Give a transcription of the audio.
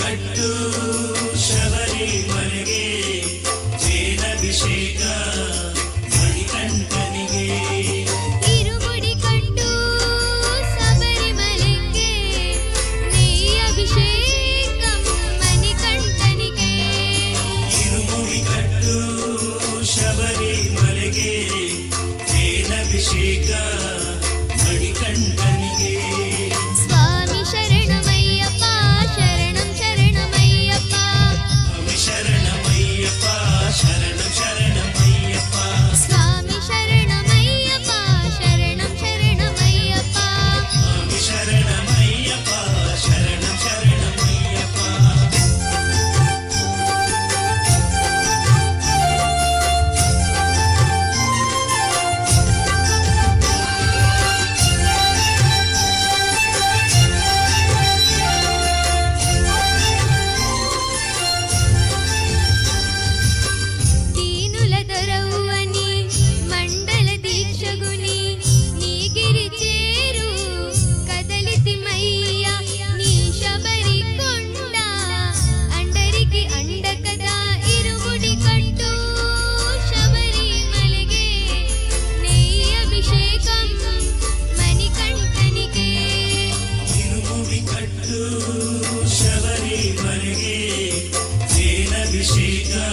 గట్టు శబరి మలిగే చేదభిషేక కలిగి జీనభిషేకా